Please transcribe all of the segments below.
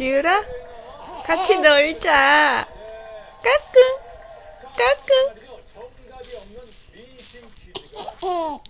지우라? 같이 놀자. 까꿍. 까꿍.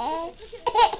Hey!